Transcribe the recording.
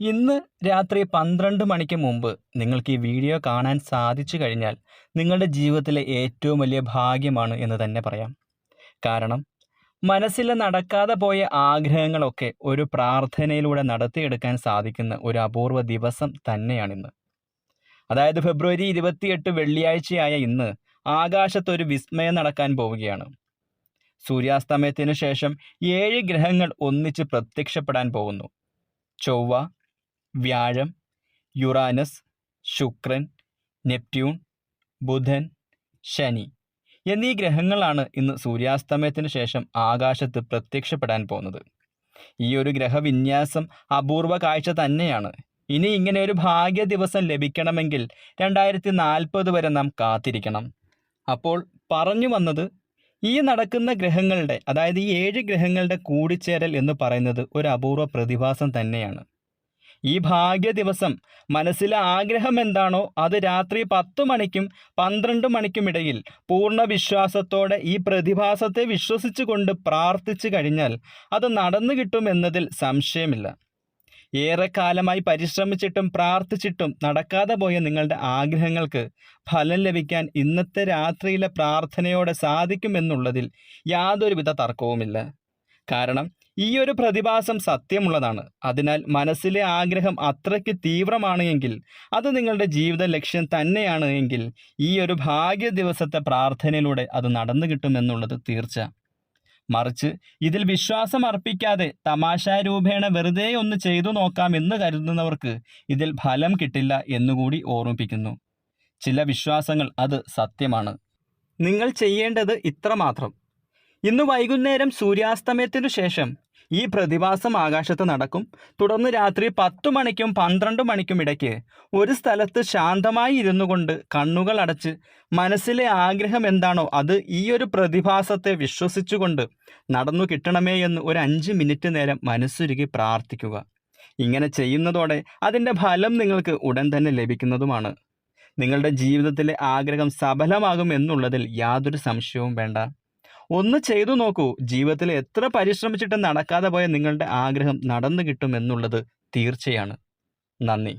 ഇന്ന് രാത്രി പന്ത്രണ്ട് മണിക്ക് മുമ്പ് നിങ്ങൾക്ക് ഈ വീഡിയോ കാണാൻ സാധിച്ചു കഴിഞ്ഞാൽ നിങ്ങളുടെ ജീവിതത്തിലെ ഏറ്റവും വലിയ ഭാഗ്യമാണ് എന്ന് തന്നെ പറയാം. കാരണം മനസ്സിൽ നടക്കാതെ പോയ ആഗ്രഹങ്ങളൊക്കെ ഒരു പ്രാർത്ഥനയിലൂടെ നടത്തിയെടുക്കാൻ സാധിക്കുന്ന ഒരു അപൂർവ ദിവസം തന്നെയാണിന്ന്. അതായത് ഫെബ്രുവരി ഇരുപത്തിയെട്ട് വെള്ളിയാഴ്ചയായ ഇന്ന് ആകാശത്തൊരു വിസ്മയം നടക്കാൻ പോവുകയാണ്. സൂര്യാസ്തമയത്തിന് ശേഷം ഏഴ് ഗ്രഹങ്ങൾ ഒന്നിച്ച് പ്രത്യക്ഷപ്പെടാൻ പോകുന്നു. ചൊവ്വ വ്യാഴം യുറാനസ് ശുക്രൻ നെപ്റ്റ്യൂൺ ബുധൻ ശനി എന്നീ ഗ്രഹങ്ങളാണ് ഇന്ന് സൂര്യാസ്തമയത്തിന് ശേഷം ആകാശത്ത് പ്രത്യക്ഷപ്പെടാൻ പോകുന്നത്. ഈ ഒരു ഗ്രഹവിന്യാസം അപൂർവ കാഴ്ച തന്നെയാണ്. ഇനി ഇങ്ങനെ ഒരു ഭാഗ്യ ദിവസം ലഭിക്കണമെങ്കിൽ രണ്ടായിരത്തി നാൽപ്പത് വരെ നാം കാത്തിരിക്കണം. അപ്പോൾ പറഞ്ഞു വന്നത് ഈ നടക്കുന്ന ഗ്രഹങ്ങളുടെ അതായത് ഈ ഏഴ് ഗ്രഹങ്ങളുടെ കൂടിച്ചേരൽ എന്ന് പറയുന്നത് ഒരു അപൂർവ പ്രതിഭാസം തന്നെയാണ്. ഈ ഭാഗ്യ ദിവസം മനസ്സിലെ ആഗ്രഹം എന്താണോ അത് രാത്രി പത്തു മണിക്കും പന്ത്രണ്ട് മണിക്കും ഇടയിൽ പൂർണ വിശ്വാസത്തോടെ ഈ പ്രതിഭാസത്തെ വിശ്വസിച്ചുകൊണ്ട് പ്രാർത്ഥിച്ചു കഴിഞ്ഞാൽ അത് നടന്നു കിട്ടുമെന്നതിൽ സംശയമില്ല. ഏറെക്കാലമായി പരിശ്രമിച്ചിട്ടും പ്രാർത്ഥിച്ചിട്ടും നടക്കാതെ പോയ നിങ്ങളുടെ ആഗ്രഹങ്ങൾക്ക് ഫലം ലഭിക്കാൻ ഇന്നത്തെ രാത്രിയിലെ പ്രാർത്ഥനയോടെ സാധിക്കുമെന്നുള്ളതിൽ യാതൊരുവിധ തർക്കവുമില്ല. കാരണം ഈ ഒരു പ്രതിഭാസം സത്യമുള്ളതാണ്. അതിനാൽ മനസ്സിലെ ആഗ്രഹം അത്രയ്ക്ക് തീവ്രമാണ് എങ്കിൽ അത് നിങ്ങളുടെ ജീവിത ലക്ഷ്യം തന്നെയാണ് എങ്കിൽ ഈ ഒരു ഭാഗ്യ ദിവസത്തെ പ്രാർത്ഥനയിലൂടെ അത് നടന്നു കിട്ടുമെന്നുള്ളത് തീർച്ച. മറിച്ച് ഇതിൽ വിശ്വാസം അർപ്പിക്കാതെ തമാശാരൂപേണ വെറുതെ ഒന്ന് ചെയ്തു നോക്കാം എന്ന് കരുതുന്നവർക്ക് ഇതിൽ ഫലം കിട്ടില്ല എന്നുകൂടി ഓർമ്മിപ്പിക്കുന്നു. ചില വിശ്വാസങ്ങൾ അത് സത്യമാണ്. നിങ്ങൾ ചെയ്യേണ്ടത് ഇത്രമാത്രം. ഇന്ന് വൈകുന്നേരം സൂര്യാസ്തമയത്തിനു ശേഷം ഈ പ്രതിഭാസം ആകാശത്ത് നടക്കും. തുടർന്ന് രാത്രി പത്തു മണിക്കും പന്ത്രണ്ട് മണിക്കും ഇടയ്ക്ക് ഒരു സ്ഥലത്ത് ശാന്തമായി ഇരുന്നു കൊണ്ട് കണ്ണുകൾ അടച്ച് മനസ്സിലെ ആഗ്രഹം എന്താണോ അത് ഈ ഒരു പ്രതിഭാസത്തെ വിശ്വസിച്ചുകൊണ്ട് നടന്നു കിട്ടണമേ എന്ന് ഒരു അഞ്ച് മിനിറ്റ് നേരം മനസ്സുരുകി പ്രാർത്ഥിക്കുക. ഇങ്ങനെ ചെയ്യുന്നതോടെ അതിന്റെ ഫലം നിങ്ങൾക്ക് ഉടൻ തന്നെ ലഭിക്കുന്നതുമാണ്. നിങ്ങളുടെ ജീവിതത്തിലെ ആഗ്രഹം സഫലമാകും എന്നുള്ളതിൽ യാതൊരു സംശയവും വേണ്ട. ഒന്ന് ചെയ്തു നോക്കൂ. ജീവിതത്തിൽ എത്ര പരിശ്രമിച്ചിട്ടും നടക്കാതെ പോയ നിങ്ങളുടെ ആഗ്രഹം നടന്നു കിട്ടും എന്നുള്ളത് തീർച്ചയാണ്. നന്ദി.